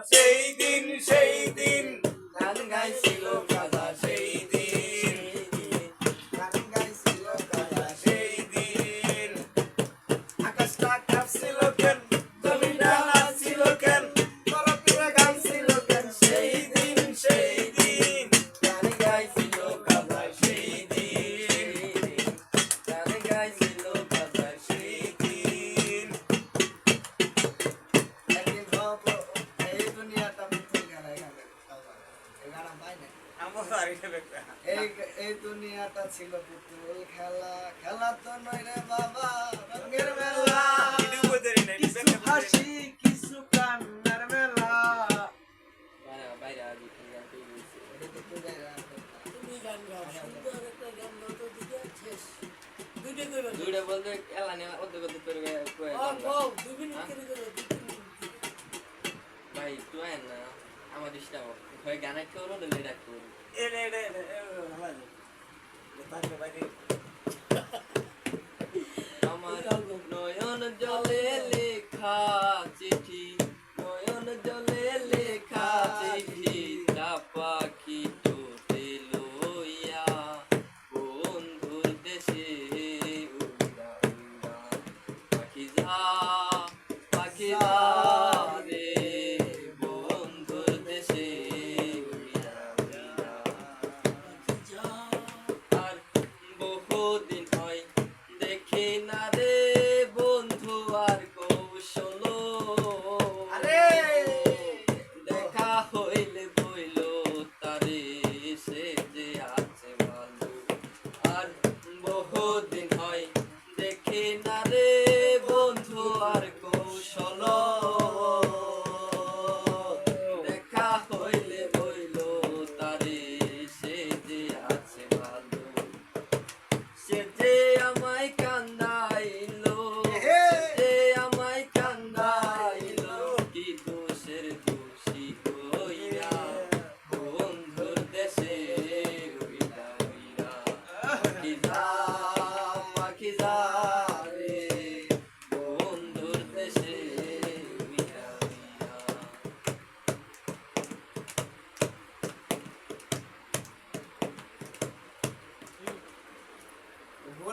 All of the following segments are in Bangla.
সেই দিন সেই দিন গান গাইছিল। এই এই দুনিয়াটা ছিল পুতুল খেলা। খেলা তো নয় রে বাবা রঙের মেলা। কিছু হাসি কিছু কান্নার মেলা। দুইটা বলতে এলানি অর্ধেক অর্ধেক করে দুই করিসটা ভয় গান একটা হলো? লেট একটা হলো।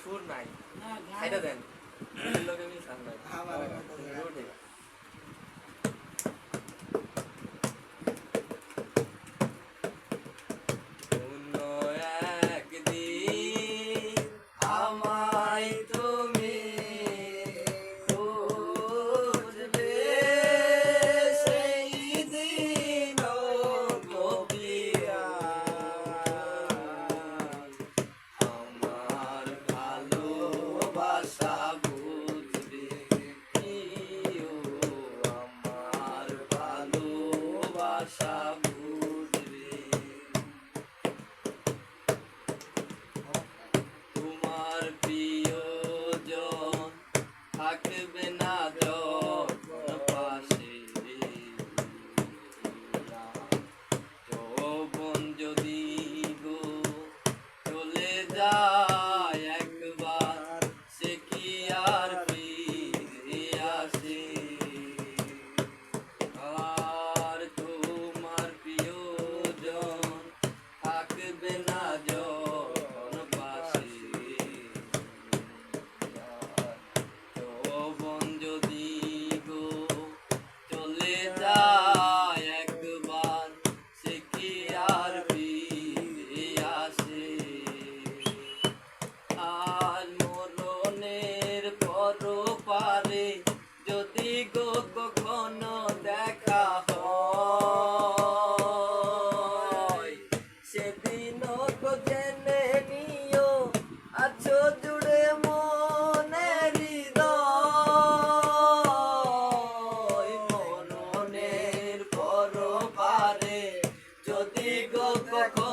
সুর নাই। হ্যাঁ, খাইটা দেন। লোকে মিল খান নাই। Da-da. go, go, go.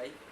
ahí.